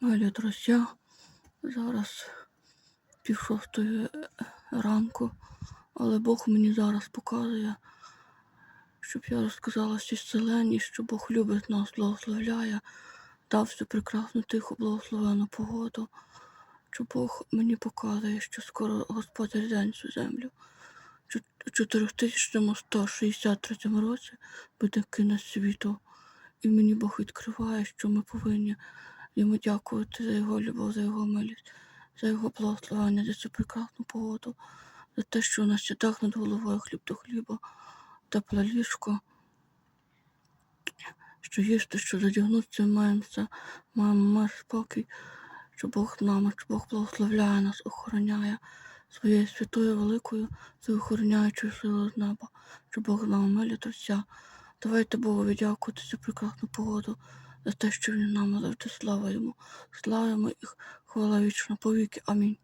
Милі друзі, зараз пів шостої ранку, але Бог мені зараз показує, щоб я розказала всій селені, що Бог любить нас, благословляє, дав всю прекрасну тиху благословену погоду, що Бог мені показує, що скоро Господь день цю землю. У 4163 році буде кінець світу. І мені Бог відкриває, що ми повинні йому дякувати за його любов, за його милість, за його благословення, за цю прекрасну погоду, за те, що у нас є дах над головою, хліб до хліба, тепле ліжко, що їсти, що задягнутися, маємо все, маємо мир, спокій, що Бог з нами, що Бог благословляє нас, охороняє своєю святою великою, своєю охороняючою силою з неба, що Бог з нами милі Отця. Давайте Богу віддякувати за прекрасну погоду, за те, що Він нам завжди слава йому. Слава йому і хвала вічна повіки. Амінь.